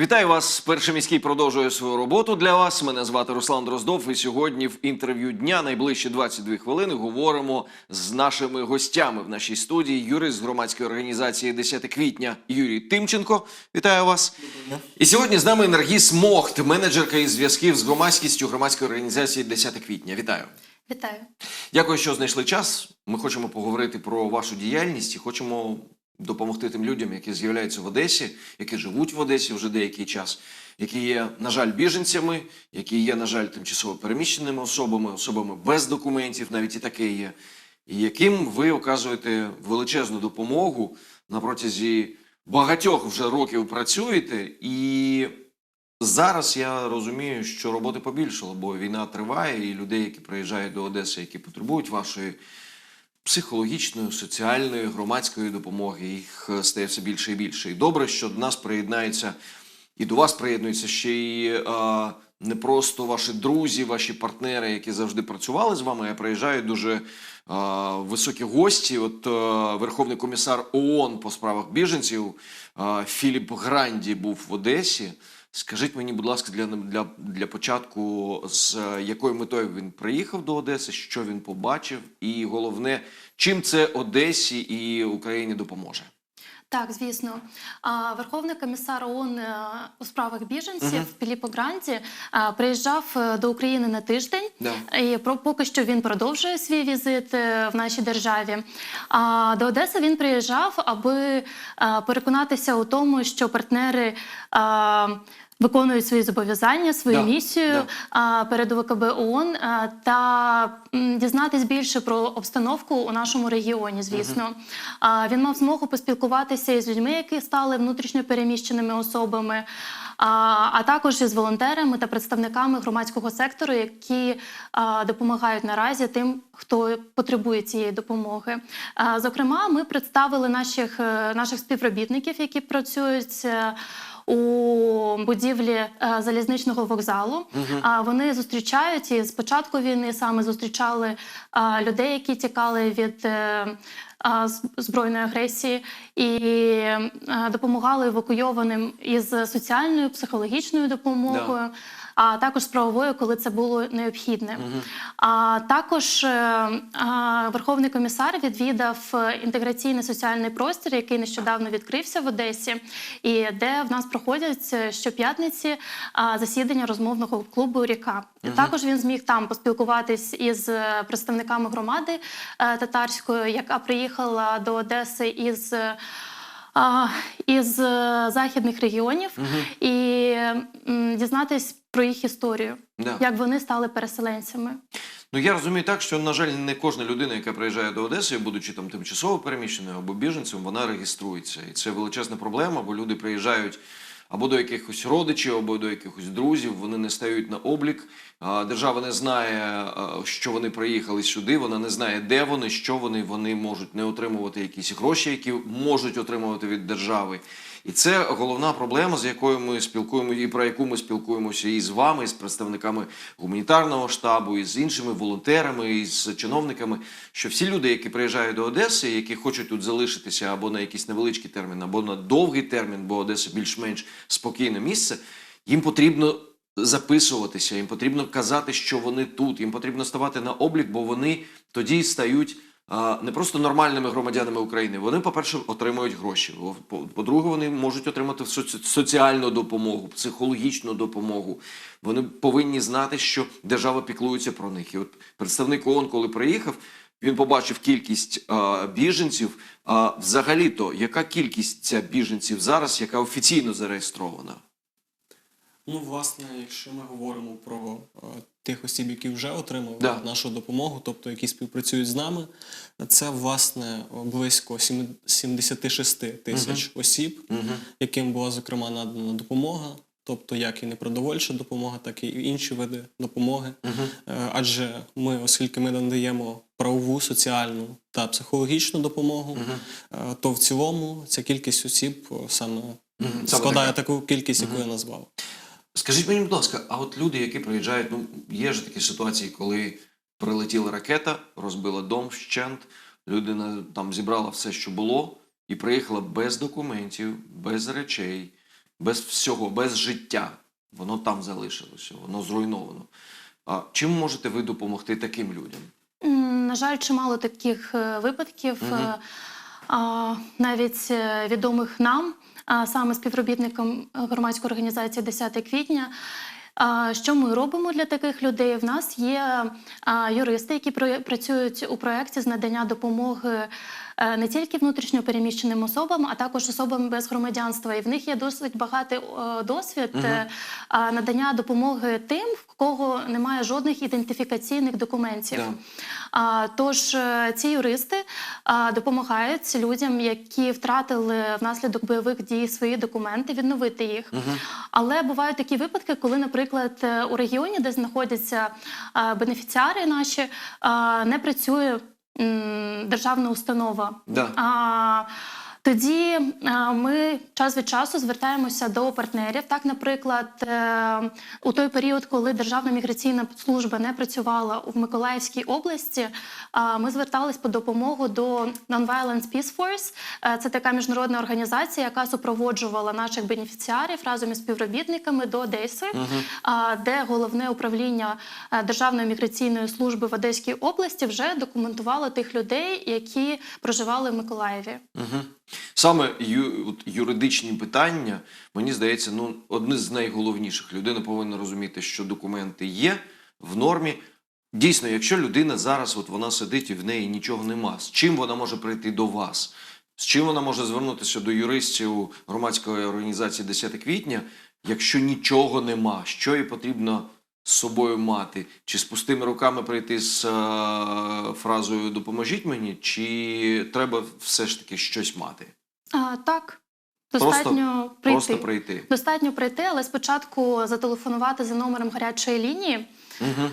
Вітаю вас. Перший міський продовжує свою роботу для вас. Мене звати Руслан Дроздов. І сьогодні в інтерв'ю дня найближчі 22 хвилини говоримо з нашими гостями в нашій студії. Юрист з громадської організації 10 квітня Юрій Тимченко. Вітаю вас. І сьогодні з нами Енергіс Мохт, менеджерка із зв'язків з громадськістю громадської організації 10 квітня. Вітаю. Вітаю. Дякую, що знайшли час. Ми хочемо поговорити про вашу діяльність і хочемо допомогти тим людям, які з'являються в Одесі, які живуть в Одесі вже деякий час, які є, на жаль, біженцями, які є, на жаль, тимчасово переміщеними особами, особами без документів, навіть і таке є, і яким ви оказуєте величезну допомогу на протязі багатьох вже років працюєте і. Зараз я розумію, що роботи побільшало, бо війна триває, і людей, які приїжджають до Одеси, які потребують вашої психологічної, соціальної, громадської допомоги, їх е, стає все більше і більше. І добре, що до нас приєднається і до вас приєднуються ще й е, не просто ваші друзі, ваші партнери, які завжди працювали з вами, а приїжджають дуже е, високі гості. От е, Верховний комісар ООН по справах біженців е, Філіп Гранді був в Одесі. Скажіть мені, будь ласка, для, для, для початку, з якою метою він приїхав до Одеси, що він побачив, і головне, чим це Одесі і Україні допоможе? Так, звісно. Верховний комісар ООН е, у справах біженців угу. Філіппо Гранті е, приїжджав е, до України на тиждень. Да. І про поки що він продовжує свій візит в нашій державі. А до Одеси він приїжджав, аби переконатися у тому, що партнери. Е, Виконують свої зобов'язання, свою Да, місію да. перед ОВКБ ООН та дізнатись більше про обстановку у нашому регіоні. Звісно, а, він мав змогу поспілкуватися із людьми, які стали внутрішньо переміщеними особами, а, також із волонтерами та представниками громадського сектору, які допомагають наразі тим, хто потребує цієї допомоги. Зокрема, ми представили наших, е, наших співробітників, які працюють. Е, У будівлі е, залізничного вокзалу. А вони зустрічають і з початку війни саме зустрічали людей, які тікали від е, збройної агресії, і е, допомагали евакуйованим із соціальною психологічною допомогою. А також з правовою, коли це було необхідне. А також е, а, Верховний комісар відвідав е, інтеграційний соціальний простір, який нещодавно відкрився в Одесі, і де в нас проходять е, щоп'ятниці засідання розмовного клубу Ріка. Також він зміг там поспілкуватись із представниками громади татарської, яка приїхала до Одеси із. А, із е, західних регіонів і дізнатись про їх історію, Да. як вони стали переселенцями. Ну я розумію так, що на жаль, не кожна людина, яка приїжджає до Одеси, будучи там тимчасово переміщеною або біженцем, вона реєструється. І це величезна проблема, бо люди приїжджають або до якихось родичів, або до якихось друзів. Вони не стають на облік. Держава не знає, що вони приїхали сюди. Вона не знає, де вони, що вони. Вони можуть не отримувати якісь гроші, які можуть отримувати від держави. І це головна проблема, з якою ми спілкуємося, і про яку ми спілкуємося і з вами, і з представниками гуманітарного штабу, і з іншими волонтерами, і з чиновниками. Що всі люди, які приїжджають до Одеси, які хочуть тут залишитися або на якийсь невеличкий термін, або на довгий термін, бо Одеса більш-менш спокійне місце, їм потрібно записуватися, їм потрібно казати, що вони тут, їм потрібно ставати на облік, бо вони тоді стають не просто нормальними громадянами України. Вони, по-перше, отримують гроші. По- По-друге, вони можуть отримати соціальну допомогу, психологічну допомогу. Вони повинні знати, що держава піклується про них. І от представник ООН, коли приїхав, він побачив кількість а, біженців. А взагалі-то, яка кількість ця біженців зараз, яка офіційно зареєстрована? Ну, власне, якщо ми говоримо про е, тих осіб, які вже отримали Да. нашу допомогу, тобто які співпрацюють з нами, це власне близько сім- 76 тисяч осіб, яким була зокрема надана допомога. Тобто як і непродовольча допомога, так і інші види допомоги. Е, Адже ми, оскільки ми надаємо правову, соціальну та психологічну допомогу, е, то в цілому ця кількість осіб е, саме Саме складає така. таку кількість, яку я назвав. Скажіть мені, будь ласка, а от люди, які приїжджають, ну є ж такі ситуації, коли прилетіла ракета, розбила дом вщент, людина там зібрала все, що було, і приїхала без документів, без речей. без всього, без життя. Воно там залишилося, воно зруйновано. А чим можете ви допомогти таким людям? На жаль, чимало таких е, випадків, а, навіть е, відомих нам, саме співробітникам е, громадської організації 10 квітня. Що ми робимо для таких людей? В нас є юристи, які працюють у проєкті з надання допомоги не тільки внутрішньо переміщеним особам, а також особам без громадянства. І в них є досить багатий е, досвід е, а, надання допомоги тим, в кого немає жодних ідентифікаційних документів. Да. Тож е, ці юристи допомагають людям, які втратили внаслідок бойових дій свої документи, відновити їх. Але бувають такі випадки, коли, наприклад, е, у регіоні, де знаходяться бенефіціари наші, не працює державна установа. Да. А, тоді ми час від часу звертаємося до партнерів. Так, наприклад, е, у той період, коли Державна міграційна служба не працювала у Миколаївській області, ми звертались по допомогу до Non-Violence Peace Force. Е, Це така міжнародна організація, яка супроводжувала наших бенефіціарів разом із співробітниками до Одеси, а, де головне управління е, Державної міграційної служби в Одеській області вже документувало тих людей, які проживали в Миколаєві. Угу. Саме ю, от, юридичні питання, мені здається, ну, одне з найголовніших. Людина повинна розуміти, що документи є в нормі. Дійсно, якщо людина зараз от вона сидить і в неї нічого нема, з чим вона може прийти до вас? З чим вона може звернутися до юристів громадської організації 10 квітня, якщо нічого нема, що їй потрібно з собою мати? Чи з пустими руками прийти з е, фразою Допоможіть мені, чи треба все ж таки щось мати? А, так, достатньо прийти. Просто прийти. Достатньо прийти, але спочатку зателефонувати за номером гарячої лінії. Угу.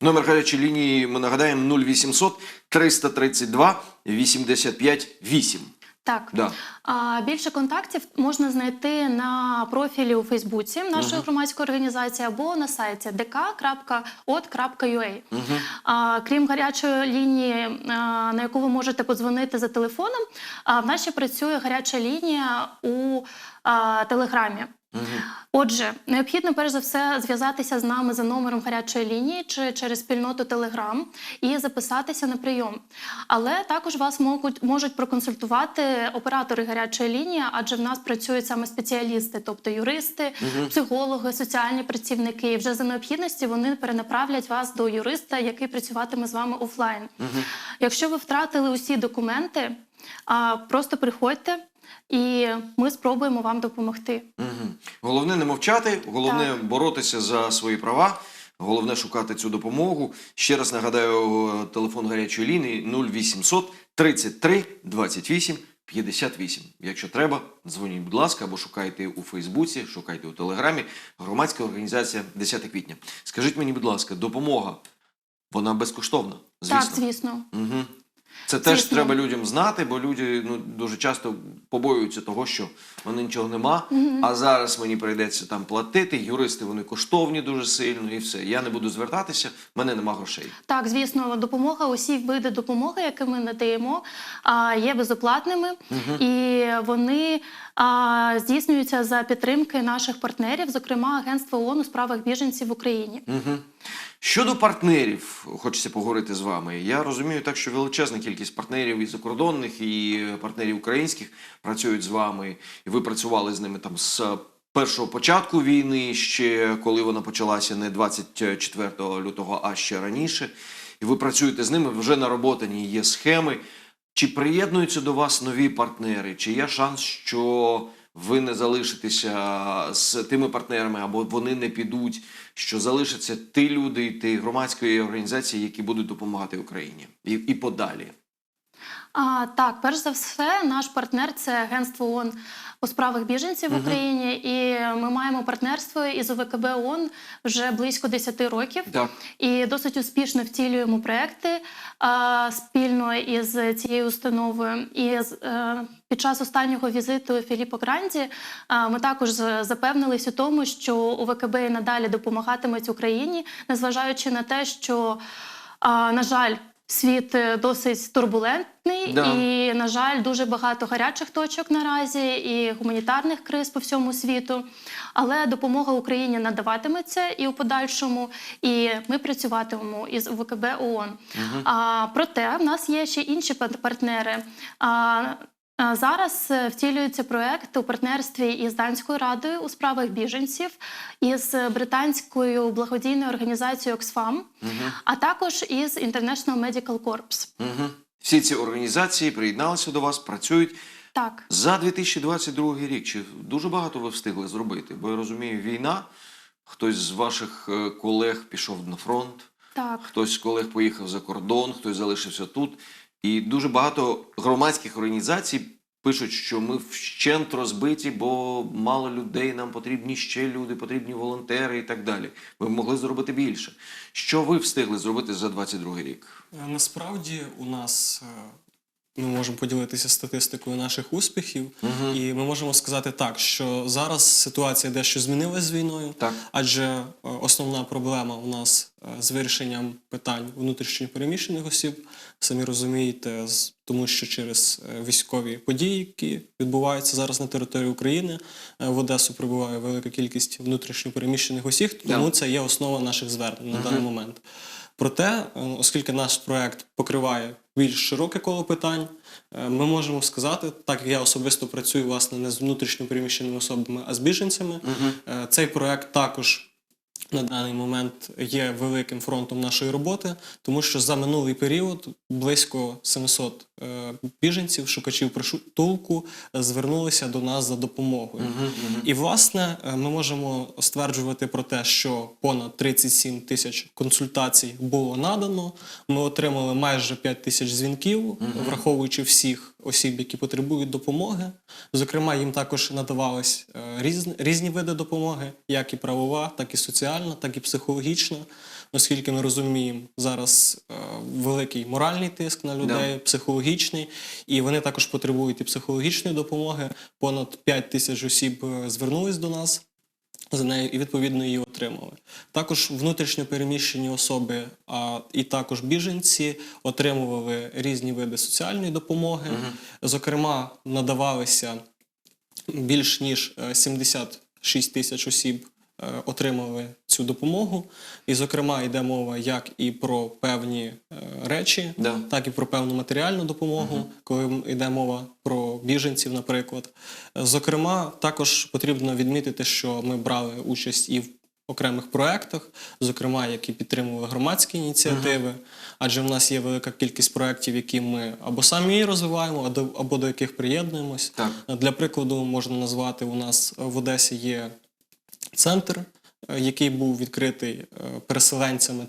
Номер гарячої лінії ми нагадаємо 0800 332 85 8. Так, Да. а, більше контактів можна знайти на профілі у Фейсбуці нашої громадської організації або на сайті dk.od.ua. А, крім гарячої лінії, а, на яку ви можете подзвонити за телефоном, а, в ще працює гаряча лінія у а, Телеграмі. Отже, необхідно перш за все зв'язатися з нами за номером гарячої лінії чи через спільноту Telegram і записатися на прийом. Але також вас можуть, можуть проконсультувати оператори гарячої лінії, адже в нас працюють саме спеціалісти, тобто юристи, психологи, соціальні працівники. І вже за необхідності вони перенаправлять вас до юриста, який працюватиме з вами офлайн. Якщо ви втратили усі документи, просто приходьте. І ми спробуємо вам допомогти. Угу. Головне не мовчати, головне Так. боротися за свої права, головне шукати цю допомогу. Ще раз нагадаю, е, телефон гарячої лінії 0800 33 28 58. Якщо треба, дзвоніть, будь ласка, або шукайте у Фейсбуці, шукайте у Телеграмі. Громадська організація 10 квітня. Скажіть мені, будь ласка, допомога, вона безкоштовна, звісно. Так, звісно. Угу. Це теж Звісно. треба людям знати, бо люди ну, дуже часто побоюються того, що в мене нічого нема, а зараз мені прийдеться там платити. Юристи вони коштовні дуже сильно і все. Я не буду звертатися, в мене нема грошей. Так, звісно, допомога, усі види допомоги, які ми надаємо, є безоплатними, і вони здійснюються за підтримки наших партнерів, зокрема Агентства ООН у справах біженців в Україні. Угу. Щодо партнерів, хочеться поговорити з вами. Я розумію так, що величезна кількість партнерів і закордонних, і партнерів українських працюють з вами, і ви працювали з ними там з першого початку війни, ще коли вона почалася не 24 лютого, а ще раніше. І ви працюєте з ними вже нароботані є схеми. Чи приєднуються до вас нові партнери? Чи є шанс, що ви не залишитеся з тими партнерами, або вони не підуть, що залишаться ті люди, ті громадської організації, які будуть допомагати Україні і, і подалі? А, так, перш за все, наш партнер це Агентство ООН у справах біженців в Україні, і ми маємо партнерство із ОВКБ ООН вже близько 10 років. Так. І досить успішно втілюємо проекти а, спільно із цією установою. І з- е, під час останнього візиту Філіппо Гранді а, ми також запевнились у тому, що ОВКБ і надалі допомагатиметь Україні, незважаючи на те, що, а, на жаль, світ е, досить турбулентний, Да. і, на жаль, дуже багато гарячих точок наразі і гуманітарних криз по всьому світу. Але допомога Україні надаватиметься і у подальшому, і ми працюватимемо із ВКБ ООН. А, проте в нас є ще інші пар- партнери. А Зараз е, втілюється проект у партнерстві із Данською радою у справах біженців, із британською благодійною організацією Oxfam, а також із International Medical Corps. Угу. Всі ці організації приєдналися до вас, працюють. Так, За 2022 рік чи дуже багато ви встигли зробити? Бо я розумію, війна. Хтось з ваших е, колег пішов на фронт, так. хтось з колег поїхав за кордон, хтось залишився тут. І дуже багато громадських організацій пишуть, що ми вщент розбиті, бо мало людей, нам потрібні ще люди, потрібні волонтери і так далі. Ми могли зробити більше. Що ви встигли зробити за 22 рік? Е, Насправді у нас е, ми можемо поділитися статистикою наших успіхів, і ми можемо сказати так, що зараз ситуація дещо змінилась з війною, Так. адже е, основна проблема у нас е, з вирішенням питань внутрішньопереміщених осіб, самі розумієте, тому що через е, військові події, які відбуваються зараз на території України, в Одесу прибуває велика кількість внутрішньопереміщених осіб, тому Да. це є основа наших звернень на даний момент. Проте, оскільки наш проект покриває більш широке коло питань, е, ми можемо сказати, так як я особисто працюю власне не з внутрішньо переміщеними особами, а з біженцями, Угу. цей проект також. На даний момент є великим фронтом нашої роботи, тому що за минулий період близько 700 е, біженців, шукачів притулку е, звернулися до нас за допомогою. І власне е, ми можемо стверджувати про те, що понад 37 тисяч консультацій було надано. Ми отримали майже 5 тисяч дзвінків, враховуючи всіх осіб, які потребують допомоги. Зокрема, їм також надавались е, різні, різні види допомоги, як і правова, так і соціальна, так і психологічна. Оскільки ми розуміємо зараз е, великий моральний тиск на людей, психологічний, і вони також потребують і психологічної допомоги. Понад 5 тисяч осіб е, звернулись до нас за нею і відповідно її отримали. Також внутрішньо переміщені особи, а і також біженці отримували різні види соціальної допомоги. Зокрема, надавалися більш ніж е, 76 тисяч осіб. Е, Отримали цю допомогу, і, зокрема, йде мова як і про певні е, речі, Да. так і про певну матеріальну допомогу, коли йде мова про біженців, наприклад. Е, Зокрема, також потрібно відмітити, що ми брали участь і в окремих проєктах, зокрема, які підтримували громадські ініціативи, адже в нас є велика кількість проєктів, які ми або самі розвиваємо, або до яких приєднуємось. Так. Для прикладу можна назвати, у нас в Одесі є центр, е, який був відкритий е, переселенцями,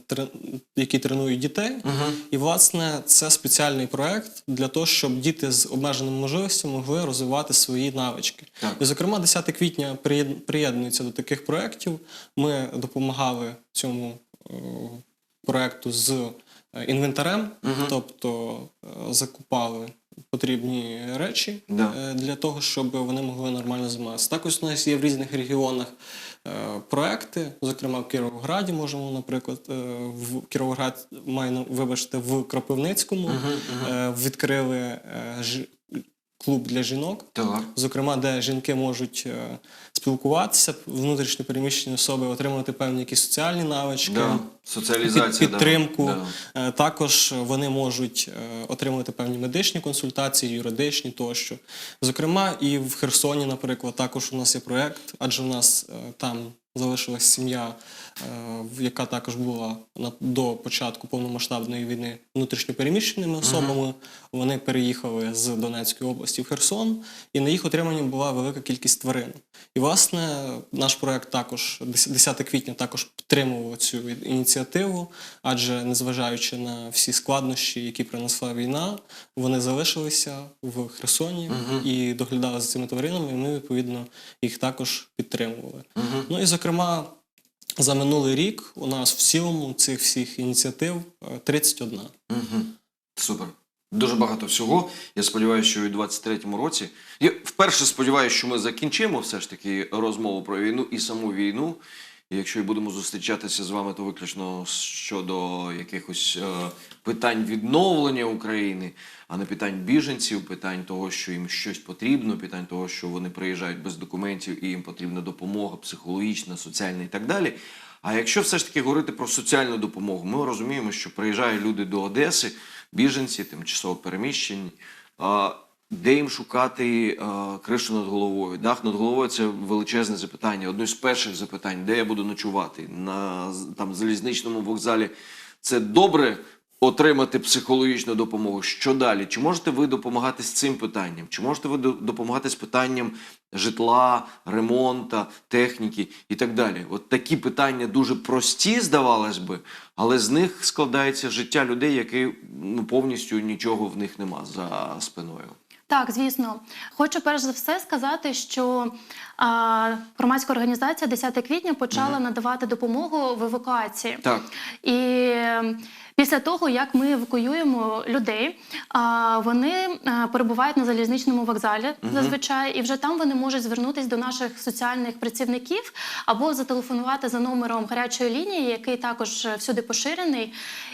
які тренують дітей. І, власне, це спеціальний проект для того, щоб діти з обмеженими можливостями могли розвивати свої навички. Так. І, зокрема, 10 квітня приєд- приєднується до таких проєктів. Ми допомагали цьому е, проекту з е, інвентарем, тобто е, закупали потрібні речі Да. е, для того, щоб вони могли нормально займатися. Також у нас є в різних регіонах проекти, зокрема в Кіровограді можемо, наприклад, в Кіровоград маю вибачте, в Кропивницькому е, відкрили е, ж- клуб для жінок. Так. Зокрема, де жінки можуть е, спілкуватися, внутрішньо переміщені особи, отримувати певні якісь соціальні навички, Да. Соціалізація. під- підтримку. Да. Е, Також вони можуть е, отримувати певні медичні консультації, юридичні тощо. Зокрема, і в Херсоні, наприклад, також у нас є проєкт, адже у нас там залишилась сім'я, е, яка також була до початку повномасштабної війни внутрішньопереміщеними особами. Вони переїхали з Донецької області в Херсон, і на їх отриманні була велика кількість тварин. І, власне, наш проект також 10 квітня також підтримував цю ініціативу, адже незважаючи на всі складнощі, які принесла війна, вони залишилися в Херсоні і доглядали за цими тваринами. І ми відповідно їх також підтримували. Ну і зокрема. За минулий рік у нас в цілому цих всіх ініціатив е, 31. Угу. Супер. Дуже багато всього. Я сподіваюся, що у 23-му році. Я вперше сподіваюся, що ми закінчимо все ж таки розмову про війну і саму війну. І якщо і будемо зустрічатися з вами, то виключно щодо якихось е, питань відновлення України, а не питань біженців, питань того, що їм щось потрібно, питань того, що вони приїжджають без документів і їм потрібна допомога психологічна, соціальна і так далі. А якщо все ж таки говорити про соціальну допомогу, ми розуміємо, що приїжджають люди до Одеси, біженці, тимчасово переміщені. а, Де їм шукати а, кришу над головою? Дах над головою це величезне запитання. Одне з перших запитань, де я буду ночувати? На там залізничному вокзалі. Це добре отримати психологічну допомогу. Що далі? Чи можете ви допомагати з цим питанням? Чи можете ви допомагати з питанням житла, ремонта, техніки і так далі? От такі питання дуже прості, здавалось би, але з них складається життя людей, які ну, повністю нічого в них нема за спиною. Так, звісно. Хочу перш за все сказати, що а, громадська організація 10 квітня почала надавати допомогу в евакуації. Так. І після того, як ми евакуюємо людей, вони е, перебувають на залізничному вокзалі зазвичай, і вже там вони можуть звернутися до наших соціальних працівників або зателефонувати за номером гарячої лінії, який також е, всюди поширений,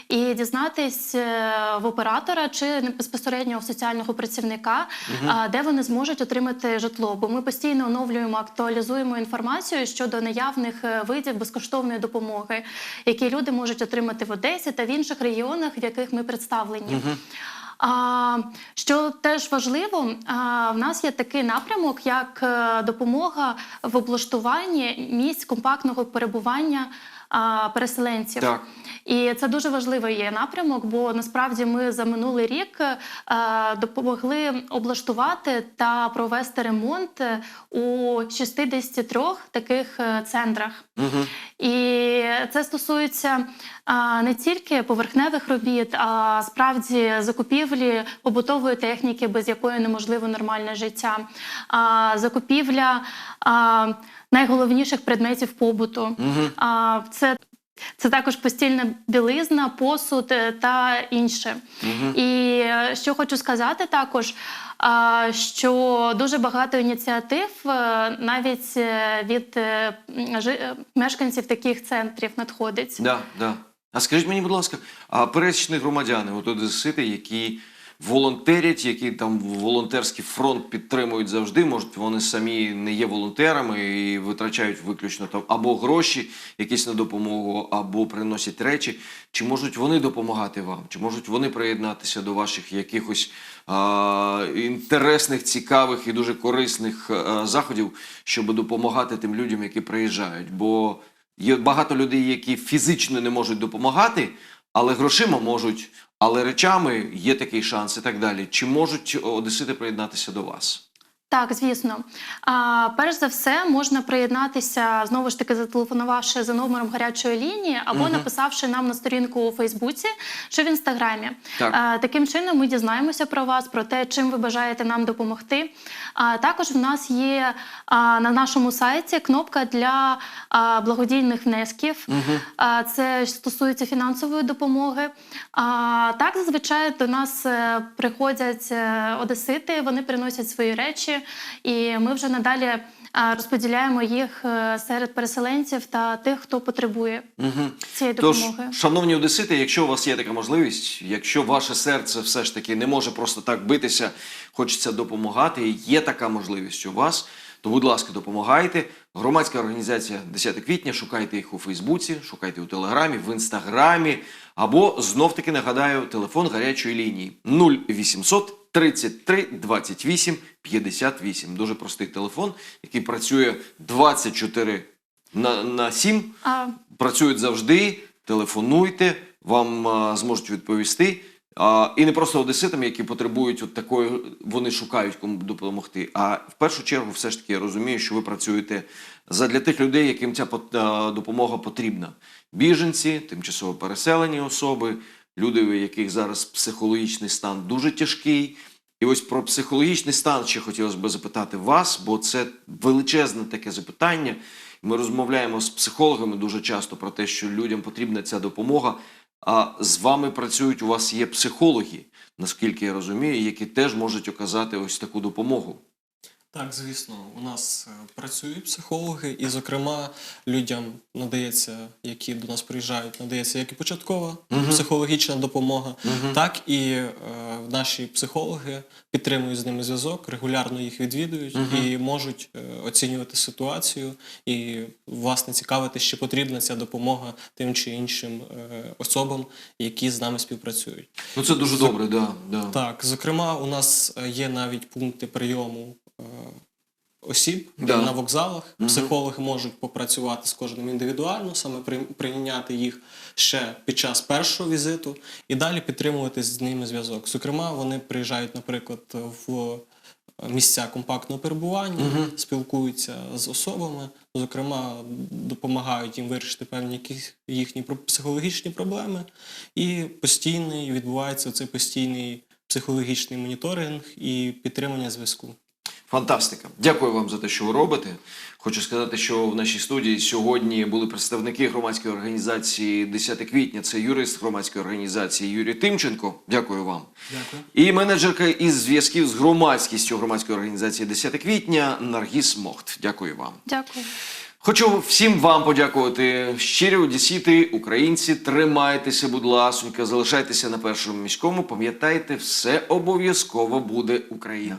і дізнатись е, в оператора чи безпосередньо в соціального працівника, де вони зможуть отримати житло. Бо ми постійно оновлюємо, актуалізуємо інформацію щодо наявних видів безкоштовної допомоги, які люди можуть отримати в Одесі та в інших регіонах, в яких ми представлені. А, що теж важливо, а, в нас є такий напрямок, як е, допомога в облаштуванні місць компактного перебування переселенців. Так. І це дуже важливий є напрямок, бо насправді ми за минулий рік е, допомогли облаштувати та провести ремонт у 63 таких е, центрах. Угу. І це стосується не тільки поверхневих робіт, а справді закупівлі побутової техніки, без якої неможливо нормальне життя, а, закупівля найголовніших предметів побуту. А, це це також постільна білизна, посуд е, та інше. І е, що хочу сказати також, що дуже багато ініціатив е, навіть від мешканців таких центрів надходить. Да, да. А скажіть мені, будь ласка, а пересічні громадяни, от одесити, які волонтерять, які там волонтерський фронт підтримують завжди, може, вони самі не є волонтерами і витрачають виключно там або гроші якісь на допомогу, або приносять речі. Чи можуть вони допомагати вам? Чи можуть вони приєднатися до ваших якихось а, інтересних, цікавих і дуже корисних а, заходів, щоб допомагати тим людям, які приїжджають? Бо Є багато людей, які фізично не можуть допомагати, але грошима можуть, але речами є такий шанс і так далі. Чи можуть одесити приєднатися до вас? Так, звісно. А, перш за все, можна приєднатися знову ж таки, зателефонувавши за номером гарячої лінії, або написавши нам на сторінку у Фейсбуці чи в інстаграмі. Так. А, таким чином ми дізнаємося про вас, про те, чим ви бажаєте нам допомогти. А, також в нас є а, на нашому сайті кнопка для а, благодійних внесків. А, це стосується фінансової допомоги. А, так, зазвичай до нас е, приходять е, одесити, вони приносять свої речі, і ми вже надалі розподіляємо їх е, серед переселенців та тих, хто потребує цієї Тож, допомоги. шановні одесити, якщо у вас є така можливість, якщо ваше серце все ж таки не може просто так битися, хочеться допомагати, і є така можливість у вас, то, будь ласка, допомагайте. Громадська організація 10 квітня, шукайте їх у Фейсбуці, шукайте у Телеграмі, в Інстаграмі, або знов-таки нагадаю, телефон гарячої лінії 0800 33 28 58. Дуже простий телефон, який працює 24 на, на 7 А, працюють завжди, телефонуйте, вам а, зможуть відповісти. А, і не просто одеситам, які потребують от такої, вони шукають кому допомогти. А в першу чергу, все ж таки, я розумію, що ви працюєте задля тих людей, яким ця допомога потрібна. Біженці, тимчасово переселені особи, люди, у яких зараз психологічний стан дуже тяжкий. І ось про психологічний стан ще хотілося б запитати вас, бо це величезне таке запитання. Ми розмовляємо з психологами дуже часто про те, що людям потрібна ця допомога. А з вами працюють, у вас є психологи, наскільки я розумію, які теж можуть оказати ось таку допомогу. Так, звісно, у нас е, працюють психологи, і, зокрема, людям надається, які до нас приїжджають, надається як і початкова психологічна допомога, так і е, наші психологи підтримують з ними зв'язок, регулярно їх відвідують і можуть е, оцінювати ситуацію і власне цікавити, чи потрібна ця допомога тим чи іншим е, особам, які з нами співпрацюють. Ну це дуже добре, да, да. Так, зокрема, у нас е, є навіть пункти прийому осіб Да. на вокзалах. Психологи можуть попрацювати з кожним індивідуально, саме при, прийняти їх ще під час першого візиту і далі підтримувати з ними зв'язок. Зокрема, вони приїжджають, наприклад, в місця компактного перебування, спілкуються з особами, зокрема, допомагають їм вирішити певні якісь їхні психологічні проблеми, і постійний відбувається цей постійний психологічний моніторинг і підтримання зв'язку. Фантастика. Дякую вам за те, що ви робите. Хочу сказати, що в нашій студії сьогодні були представники громадської організації 10 квітня. Це юрист громадської організації Юрій Тимченко. Дякую вам. Дякую. І менеджерка із зв'язків з громадськістю громадської організації 10 квітня Наргіс Мохт. Дякую вам. Дякую. Хочу всім вам подякувати. Щирі одесіти, українці, тримайтеся, будь ласунька, залишайтеся на першому міському. Пам'ятайте, все обов'язково буде Україна.